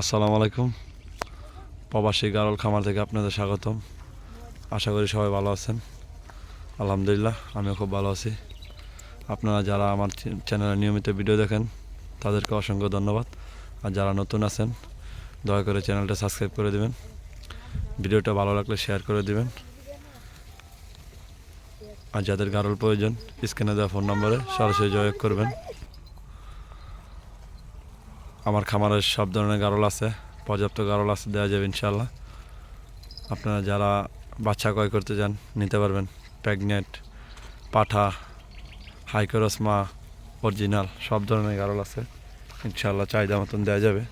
আসসালামু আলাইকুম। প্রবাসী গারল খামার থেকে আপনাদের স্বাগতম। আশা করি সবাই ভালো আছেন। আলহামদুলিল্লাহ, আমিও খুব ভালো আছি। আপনারা যারা আমার চ্যানেলে নিয়মিত ভিডিও দেখেন, তাদেরকে অসংখ্য ধন্যবাদ। আর যারা নতুন আছেন, দয়া করে চ্যানেলটা সাবস্ক্রাইব করে দিবেন। ভিডিওটা ভালো লাগলে শেয়ার করে দিবেন। আর যাদের গারল প্রয়োজন, স্ক্রিনে দেওয়া ফোন নম্বরে সরাসরি যোগাযোগ করবেন। আমার খামারের সব ধরনের গারল আছে, পর্যাপ্ত গারল আছে দেওয়া যাবে ইনশাল্লাহ আপনারা যারা বাচ্চা ক্রয় করতে চান, নিতে পারবেন। প্রেগনেন্ট, পাঠা হাইকরস মা অরিজিনাল, সব ধরনের গারল আছে। ইনশাল্লাহ চাহিদা মতন দেওয়া যাবে।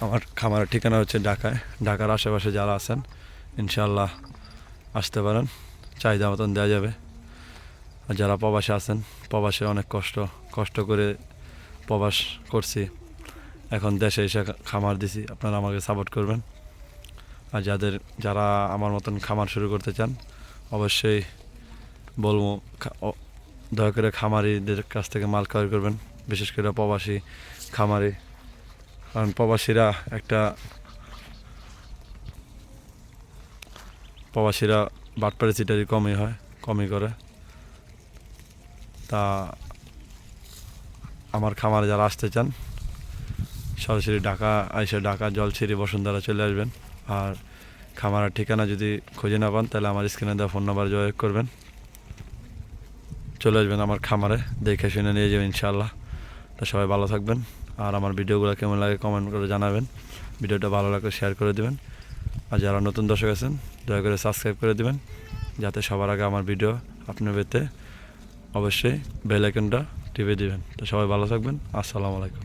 আমার খামারের ঠিকানা হচ্ছে ঢাকায়। ঢাকার আশেপাশে যারা আছেন ইনশাল্লাহ আসতে পারেন। চাহিদা মতন দেওয়া যাবে। আর যারা প্রবাসে আছেন, প্রবাসে অনেক কষ্ট কষ্ট করে প্রবাস করছি। এখন দেশে এসে খামার দিছি। আপনারা আমাকে সাপোর্ট করবেন। আর যাদের, যারা আমার মতন খামার শুরু করতে চান, অবশ্যই বলব দয়া করে খামারিদের কাছ থেকে মাল ক্রয় করবেন। বিশেষ করে প্রবাসী খামারি। কারণ প্রবাসীরা একটা, প্রবাসীরা বাটপাড়ি চিটারি কমই হয়, কমই করে। তা আমার খামারে যারা আসতে চান, সরাসরি ঢাকা এসে ঢাকা জলছিরি বসুন্ধরা চলে আসবেন। আর খামারের ঠিকানা যদি খুঁজে না পান, তাহলে আমার স্ক্রিনে দেওয়া ফোন নাম্বার যোগাযোগ করবেন। চলে আসবেন আমার খামারে, দেখে শুনে নিয়ে যাবেন ইনশাল্লাহ তো সবাই ভালো থাকবেন। আর আমার ভিডিওগুলো কেমন লাগে কমেন্ট করে জানাবেন। ভিডিওটা ভালো লাগলে শেয়ার করে দেবেন। আর যারা নতুন দর্শক আছেন, দয়া করে সাবস্ক্রাইব করে দেবেন। যাতে সবার আগে আমার ভিডিও আপনার পেতে অবশ্যই বেল আইকনটা টিপে দেবেন। তো সবাই ভালো থাকবেন। আসসালামু আলাইকুম।